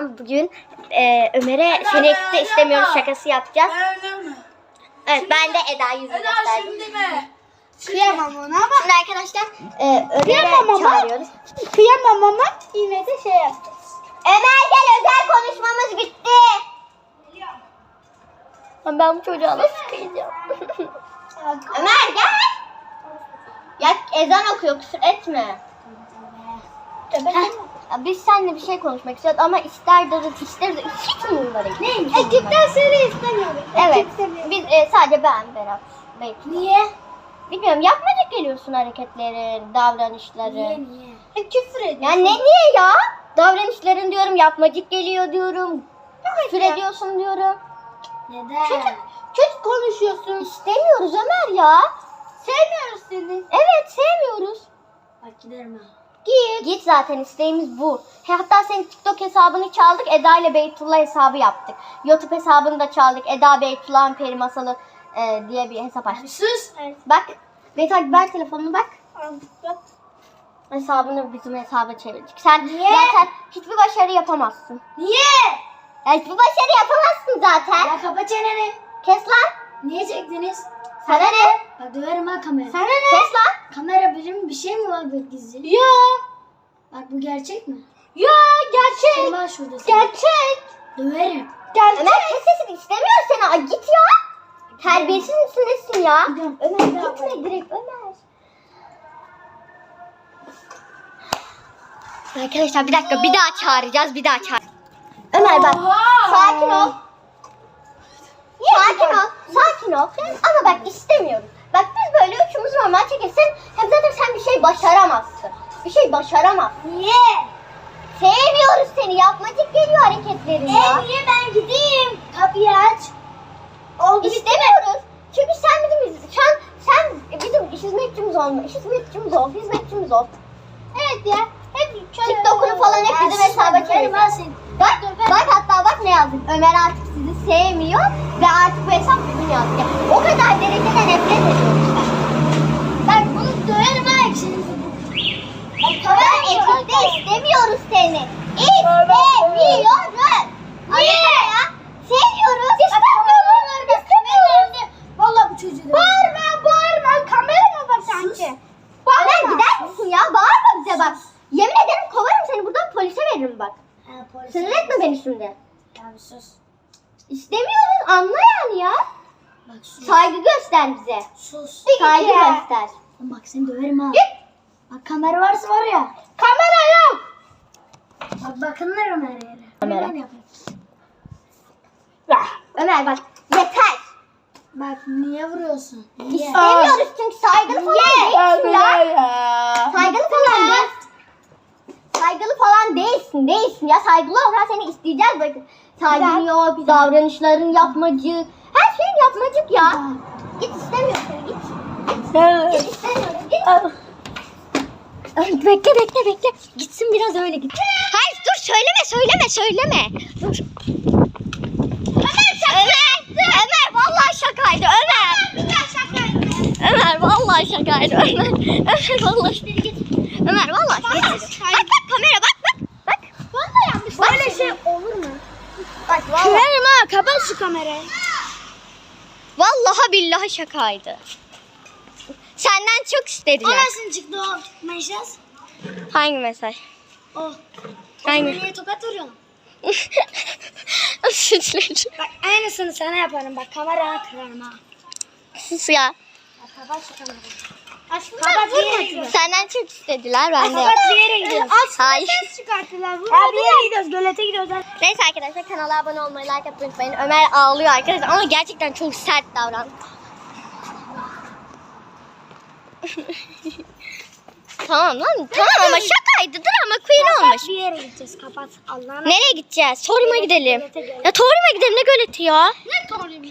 Can bugün e, Ömer'e seni ekipte istemiyoruz şakası yapacağız. Evet ben de Eda yüzünü Eda gösterdim. şimdi mi? Kıyamam ona ama Şimdi arkadaşlar e, Kıyamam Ömer'e ama. çağırıyoruz. kıyamam ama yine de şey yapacağız. Ömer gel özel konuşmamız bitti. Ben bu çocuğa nasıl kıyacağım? Ömer gel. Ya ezan okuyor kusur etme. Heh, biz seninle bir şey konuşmak istiyoruz ama ister darıt ister de hiç umurumda değil. Neymiş Ekipten seni istemiyorum. Evet. Ekipten- Biz e, sadece ben Berat. Belki. Niye? Bilmiyorum yapmacık geliyorsun hareketlerin, davranışların. niye? Hep küfür ediyorsun. Ya ne niye ya? Davranışların diyorum yapmacık geliyor diyorum. Küfür ya. ediyorsun diyorum. Neden? Kötü, kötü konuşuyorsun. İstemiyoruz Ömer ya. Sevmiyoruz seni. Evet sevmiyoruz. Bak giderim ha. Git. Git zaten isteğimiz bu. He, hatta senin TikTok hesabını çaldık. Eda ile Beytullah hesabı yaptık. YouTube hesabını da çaldık. Eda Beytullah'ın peri masalı e, diye bir hesap açtık. Sus. Evet. Bak. Beytullah ver telefonunu bak. Yok. Hesabını bizim hesaba çevirdik. Sen Niye? zaten hiçbir başarı yapamazsın. Niye? Ya hiçbir başarı yapamazsın zaten. Ya kapa çeneni. Kes lan. Niye çektiniz? Sana ne? Bak döverim ha kamera. Sana ne? Kes lan. Kamera birim bir şey mi vardır gizli? Ya. Bak bu gerçek mi? Ya gerçek. Kim var şurada? sen? Gerçek. Döverim. Ömer kes sesini istemiyor seni. Ay git ya. Terbiyesiz misin nesin ya? Gidiyorum. Ömer gitme direkt Ömer. Arkadaşlar bir dakika bir daha çağıracağız bir daha çağır. Ömer bak sakin ol. Sakin ol, sakin ol. Ama bak istemiyorum. Bak biz böyle üçümüz normal çekilsin. Hem zaten sen bir şey başaramazsın. Bir şey başaramazsın. Niye? Sevmiyoruz seni. Yapmacık geliyor hareketlerin ya. E niye ben gideyim? Kapıyı aç. Oldu İstemiyoruz. Çünkü sen bizim an sen bizim hizmetçimiz olma. Hizmetçimiz ol. Hizmetçimiz ol. Evet ya. Hep TikTok'unu falan hep bizim hesaba çevir. Bak, bak hatta bak ne yazdık. Ömer artık sevmiyor ve artık bu hesap bizim yazdık. Yani o kadar derecede nefret ediyoruz ben. Bak bunu döverim ha ikinizi. Ben ekipte istemiyoruz seni. İstemiyoruz. Niye? ya. Seviyoruz. İstemiyoruz. İstemiyoruz. Valla bu çocuğu döverim. Bağırma bağırma. Kamera mı bak sanki? Ömer gider misin ya? Bağırma bize bak. Yemin ederim kovarım seni buradan polise veririm bak. Ha, polis. Sinir etme beni şimdi. Abi sus. İstemiyoruz anla yani ya. Bak sus. Saygı göster bize. Sus. Saygı göster. Bak seni döverim ha. Git. Bak kamera varsa var ya. Kamera yok. Bak bakınlarım her yere. Kamera. Ben yapayım. Ömer bak yeter. Bak niye vuruyorsun? Niye? İstemiyoruz çünkü saygılı falan değilsin ya. Saygılı falan değil. Saygılı falan değilsin, değilsin ya. Saygılı olsan seni isteyeceğiz bakın. Saygın yok, davranışların yapmacık. Her şeyin yapmacık ya. Git istemiyorum seni, git. Git istemiyorum, git. Ay, bekle bekle bekle. Gitsin biraz öyle git. Hayır dur söyleme söyleme söyleme. Dur. Ömer şaka Ömer, vallahi şakaydı Ömer. Ömer vallahi şakaydı Ömer. Ömer vallahi. Ömer vallahi şakaydı. Bak bak kamera bak bak. Bak. Vallahi yanlış. Böyle şey olur mu? Bak vallahi. Kırarım ha. Kapat şu kamerayı. Vallahi billahi şakaydı. Senden çok O istediler. nasıl çıktı o mesaj? Hangi mesaj? O. Hangi? Hangi? Niye tokat vuruyorsun? Dilerim. Bak aynısını sana yaparım. Bak kameraya kırarım ha. Sus ya. Bak kapat şu kamerayı. Aslında kapat bir yere gidiyoruz. Senden çok istediler ben de Kapat bir yere gidiyoruz. Hayır. Ses çıkarttılar. Ha bir yere gidiyoruz. Gölete gidiyoruz. Neyse arkadaşlar kanala abone olmayı, like atmayı unutmayın. Ömer ağlıyor arkadaşlar ama gerçekten çok sert davrandı. tamam lan tamam ama şakaydı drama queen olmuş. Bir yere gideceğiz. Kapat. Allah'ına. Nereye gideceğiz? Torima gidelim. Ya Torima gidelim ne göleti ya? Ne doğru